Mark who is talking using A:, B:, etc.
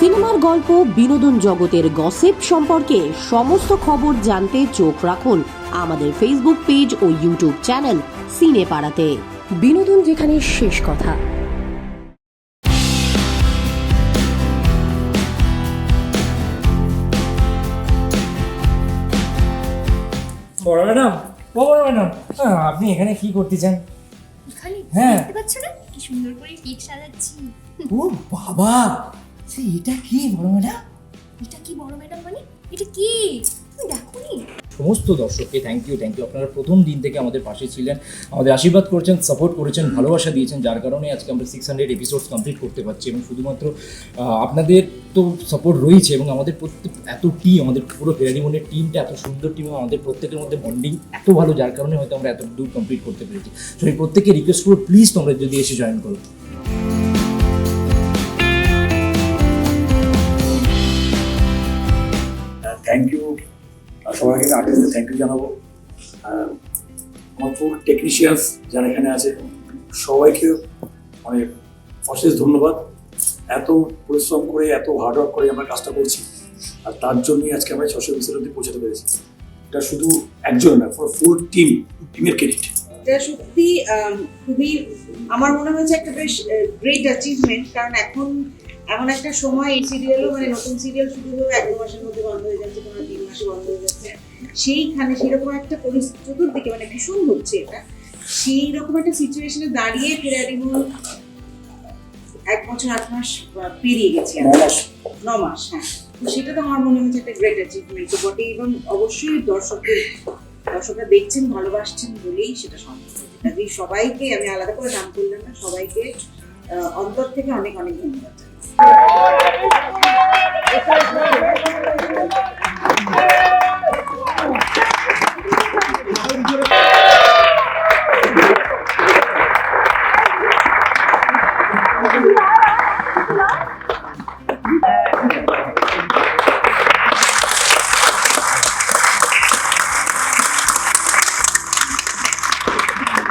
A: গল্প বিনোদন জগতের গসিপ সম্পর্কে সমস্ত খবর জানতে চোখ রাখুন আমাদের ফেসবুক পেজ ও ইউটিউব চ্যানেল সিনে পাড়াতে বিনোদন যেখানে শেষ কথা।
B: বড় ম্যাডাম ও বড় ম্যাডাম আপনি এখানে কি করতে চান
C: এখানে
B: হ্যাঁ।
C: দেখতে পাচ্ছ না? কি সুন্দর করে কেক সাজাচ্ছি।
B: ও বাবা! সে এটা কি বড় ম্যাডাম?
C: এটা কি বড় ম্যাডাম মানে? এটা কি? তুমি দেখো নি
B: সমস্ত দর্শককে থ্যাংক ইউ থ্যাংক ইউ আপনারা প্রথম দিন থেকে আমাদের পাশে ছিলেন আমাদের আশীর্বাদ করেছেন সাপোর্ট করেছেন ভালোবাসা দিয়েছেন যার কারণে আজকে আমরা সিক্স হান্ড্রেড এপিসোডস কমপ্লিট করতে পারছি এবং শুধুমাত্র আপনাদের তো সাপোর্ট রয়েছে এবং আমাদের প্রত্যেক এত টিম আমাদের পুরো ফেরারিমনের টিমটা এত সুন্দর টিম এবং আমাদের প্রত্যেকের মধ্যে বন্ডিং এত ভালো যার কারণে হয়তো আমরা এত দূর কমপ্লিট করতে পেরেছি। তো এই প্রত্যেককে রিকোয়েস্ট করব প্লিজ তোমরা যদি এসে জয়েন করো।
D: থ্যাংক ইউ সবাইকে আর্টিস্টদের থ্যাংক ইউ জানাব। আমার ফুল টেকনিশিয়ানস যারা এখানে আছে সবাইকে অনেক অশেষ ধন্যবাদ। এত পরিশ্রম করে, এত হার্ডওয়ার্ক করে আমরা কাজটা করছি। আর তার জন্যই আজকে আমরা ছশো বিশের অব্দি পৌঁছাতে পেরেছি। এটা শুধু একজন না ফুল টিম টিমের ক্রেডিট
E: এটা সত্যি খুবই আমার মনে হয়েছে একটা বেশ গ্রেট অ্যাচিভমেন্ট কারণ এখন এমন একটা সময় এই সিরিয়ালও মানে নতুন সিরিয়াল শুরু হয়েও এক মাসের মধ্যে বন্ধ হয়ে যাচ্ছে কোনো তিন মাসে বন্ধ হয়ে যাচ্ছে। সেইখানে সেরকম একটা পরিস্থিতি চতুর্দিকে মানে ভীষণ হচ্ছে এটা। সেই রকম একটা সিচুয়েশনে দাঁড়িয়ে ফেরারিমন এক বছর আট মাস পেরিয়ে গেছে কি। ন মাস। হ্যাঁ। তো সেটা তো আমার মনে হচ্ছে একটা গ্রেট অ্যাচিভমেন্ট তো বটে এবং অবশ্যই দর্শকদের দর্শকরা দেখছেন, ভালোবাসছেন বলেই সেটা সম্ভব কাজেই সবাইকে, আমি আলাদা করে নাম করলাম না, সবাইকে অন্তর থেকে অনেক অনেক ধন্যবাদ